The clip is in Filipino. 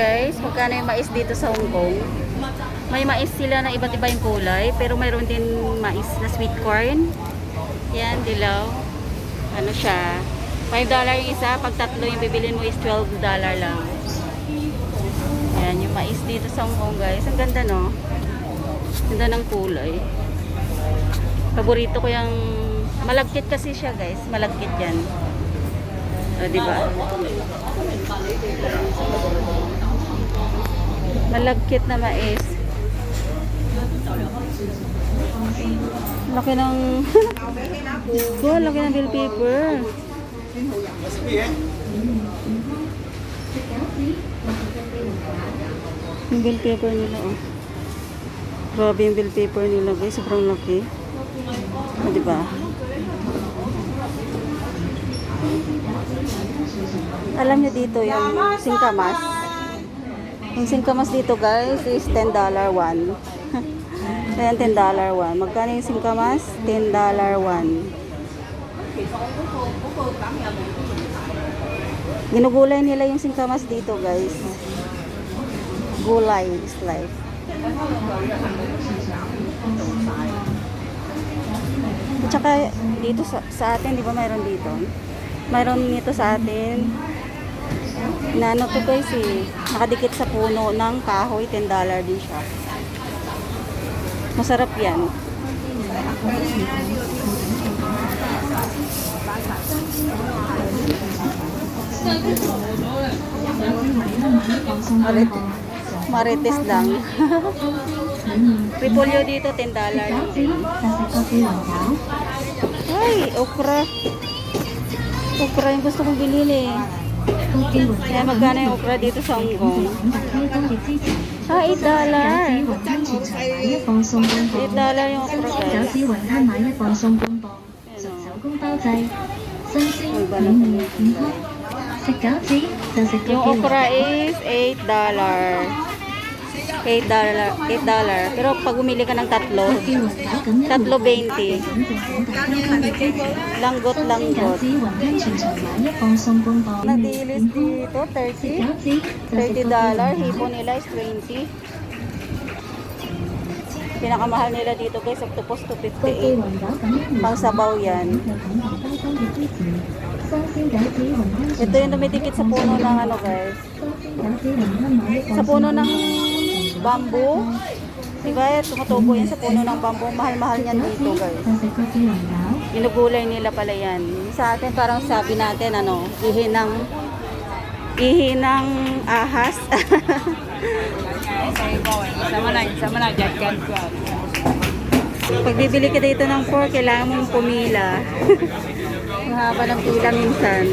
guys, magkano yung mais dito sa Hong Kong. May mais sila na iba't iba yung kulay, pero mayroon din mais na sweet corn. Yan, dilaw. Ano siya? $5 yung isa, pag tatlo yung bibilin mo is $12 lang. Yan, yung mais dito sa Hong Kong guys. Ang ganda no? Ganda ng kulay. Paborito ko yung malagkit kasi siya guys. Malagkit yan. O, di ba? Malagkit na mais. Laki ng... Wow, laki ng bill paper. Yung bill paper nila, oh. Grabe yung bill paper nila, guys. Sobrang laki. O, di ba? Alam niyo dito yung singkamas. Yung singkamas dito, guys, is $10 one. Ayan, $10 one. Magkano yung singkamas? $10 one. Ginugulay nila yung singkamas dito, guys. Gulay is life. At saka dito sa, sa atin, di ba mayroon dito? Mayroon nito sa atin. Na ano to guys eh, nakadikit sa puno ng kahoy, $10 din siya. Masarap yan. Marit marites lang. Repolyo dito, $10 lang din. Ay, okra. Okra yung gusto kong bilhin eh. Kaya magkano yung okra dito sa Hong Kong? Ah, 8 dollar. 8 dollar yung okra guys. Yung okra is 8 dollar. 8 dollar, 8 dollar. Pero pag umili ka ng tatlo, tatlo 20. Langgot, langgot. Nadilis dito, 30. 30 dollar. Hipo nila is 20. Pinakamahal nila dito guys, octopus 258. Pang sabaw yan. Ito yung tumitikit sa puno ng ano guys. Sa puno ng bamboo. Diba? Tumutubo yan sa puno ng bamboo. Mahal-mahal niyan dito, guys. Ginugulay nila pala yan. Sa atin, parang sabi natin, ano, ihi ng, ihi ng ahas. Pag bibili ka dito ng pork, kailangan mong pumila. Ang haba ng pila minsan.